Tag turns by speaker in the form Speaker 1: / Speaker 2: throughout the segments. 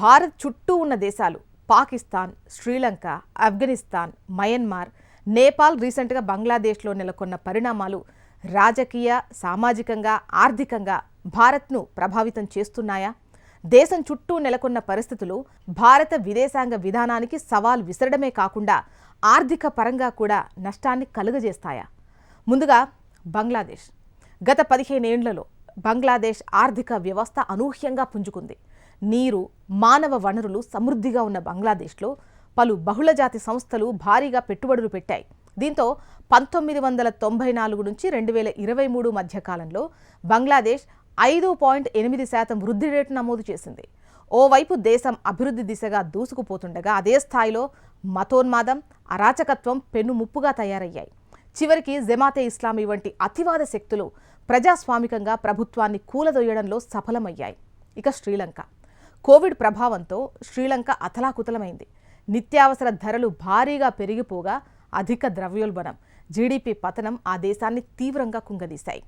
Speaker 1: భారత్ చుట్టూ ఉన్న దేశాలు పాకిస్తాన్ శ్రీలంక ఆఫ్ఘనిస్తాన్ మయన్మార్ నేపాల్ రీసెంట్గా బంగ్లాదేశ్లో నెలకొన్న పరిణామాలు రాజకీయ సామాజికంగా ఆర్థికంగా భారత్ను ప్రభావితం చేస్తున్నాయా? దేశం చుట్టూ నెలకొన్న పరిస్థితులు భారత విదేశాంగ విధానానికి సవాల్ విసరడమే కాకుండా ఆర్థిక పరంగా కూడా నష్టాన్ని కలుగజేస్తాయా? ముందుగా బంగ్లాదేశ్. గత పదిహేనేండ్లలో బంగ్లాదేశ్ ఆర్థిక వ్యవస్థ అనూహ్యంగా పుంజుకుంది. నీరు మానవ వనరులు సమృద్ధిగా ఉన్న బంగ్లాదేశ్లో పలు బహుళజాతి సంస్థలు భారీగా పెట్టుబడులు పెట్టాయి. దీంతో పంతొమ్మిది వందల తొంభై నాలుగు నుంచి రెండు వేల ఇరవై మూడు మధ్య కాలంలో బంగ్లాదేశ్ ఐదు పాయింట్ ఎనిమిది శాతం వృద్ధి రేటు నమోదు చేసింది. ఓవైపు దేశం అభివృద్ధి దిశగా దూసుకుపోతుండగా అదే స్థాయిలో మతోన్మాదం అరాచకత్వం పెన్నుముప్పుగా తయారయ్యాయి. చివరికి జమాతే ఇస్లామీ వంటి అతివాద శక్తులు ప్రజాస్వామికంగా ప్రభుత్వాన్ని కూలదొయ్యడంలో సఫలమయ్యాయి. ఇక శ్రీలంక. కోవిడ్ ప్రభావంతో శ్రీలంక అతలాకుతలమైంది. నిత్యావసర ధరలు భారీగా పెరిగిపోగా అధిక ద్రవ్యోల్బణం జీడీపీ పతనం ఆ దేశాన్ని తీవ్రంగా కుంగదీశాయి.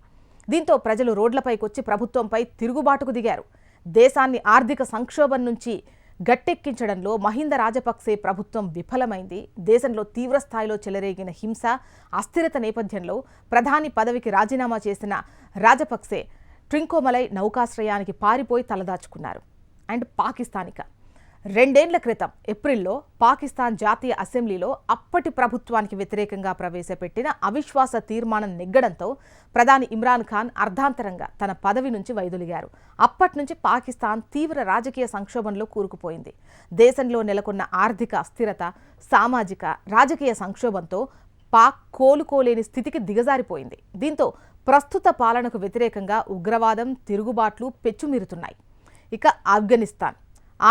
Speaker 1: దీంతో ప్రజలు రోడ్లపైకొచ్చి ప్రభుత్వంపై తిరుగుబాటుకు దిగారు. దేశాన్ని ఆర్థిక సంక్షోభం నుంచి గట్టెక్కించడంలో మహింద రాజపక్సే ప్రభుత్వం విఫలమైంది. దేశంలో తీవ్రస్థాయిలో చెలరేగిన హింస అస్థిరత నేపథ్యంలో ప్రధాని పదవికి రాజీనామా చేసిన రాజపక్సే ట్రింకోమలై నౌకాశ్రయానికి పారిపోయి తలదాచుకున్నారు. అండ్ పాకిస్తానిక రెండేండ్ల క్రితం ఏప్రిల్లో పాకిస్తాన్ జాతీయ అసెంబ్లీలో అప్పటి ప్రభుత్వానికి వ్యతిరేకంగా ప్రవేశపెట్టిన అవిశ్వాస తీర్మానం నెగ్గడంతో ప్రధాని ఇమ్రాన్ ఖాన్ అర్ధాంతరంగా తన పదవి నుంచి వైదొలిగారు. అప్పటి నుంచి పాకిస్తాన్ తీవ్ర రాజకీయ సంక్షోభంలో కూరుకుపోయింది. దేశంలో నెలకొన్న ఆర్థిక అస్థిరత సామాజిక రాజకీయ సంక్షోభంతో పాక్ కోలుకోలేని స్థితికి దిగజారిపోయింది. దీంతో ప్రస్తుత పాలనకు వ్యతిరేకంగా ఉగ్రవాదం తిరుగుబాట్లు పెచ్చుమీరుతున్నాయి. ఇక ఆఫ్ఘనిస్తాన్.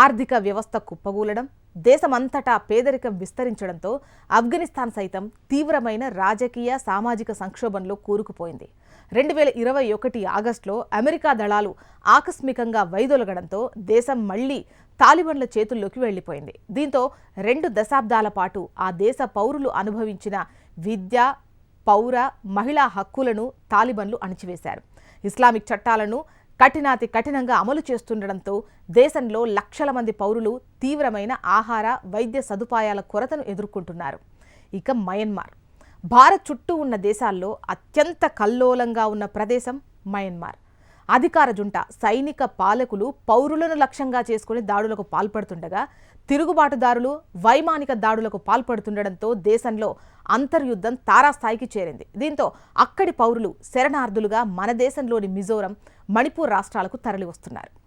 Speaker 1: ఆర్థిక వ్యవస్థ కుప్పగూలడం దేశమంతటా పేదరికం విస్తరించడంతో ఆఫ్ఘనిస్తాన్ సైతం తీవ్రమైన రాజకీయ సామాజిక సంక్షోభంలో కూరుకుపోయింది. రెండు వేల ఇరవై ఒకటి ఆగస్టులో అమెరికా దళాలు ఆకస్మికంగా వైదొలగడంతో దేశం మళ్ళీ తాలిబన్ల చేతుల్లోకి వెళ్ళిపోయింది దీంతో రెండు దశాబ్దాల పాటు ఆ దేశ పౌరులు అనుభవించిన విద్య పౌర మహిళా హక్కులను తాలిబన్లు అణిచివేశారు. ఇస్లామిక్ చట్టాలను కఠినాతి కఠినంగా అమలు చేస్తుండడంతో దేశంలో లక్షల మంది పౌరులు తీవ్రమైన ఆహార వైద్య సదుపాయాల కొరతను ఎదుర్కొంటున్నారు. ఇక మయన్మార్. భారత్ చుట్టూ ఉన్న దేశాల్లో అత్యంత కల్లోలంగా ఉన్న ప్రదేశం మయన్మార్. అధికార జుంట సైనిక పాలకులు పౌరులను లక్ష్యంగా చేసుకుని దాడులకు పాల్పడుతుండగా తిరుగుబాటుదారులు వైమానిక దాడులకు పాల్పడుతుండడంతో దేశంలో అంతర్యుద్ధం తారాస్థాయికి చేరింది. దీంతో అక్కడి పౌరులు శరణార్థులుగా మన దేశంలోని మిజోరం మణిపూర్ రాష్ట్రాలకు తరలివస్తున్నారు.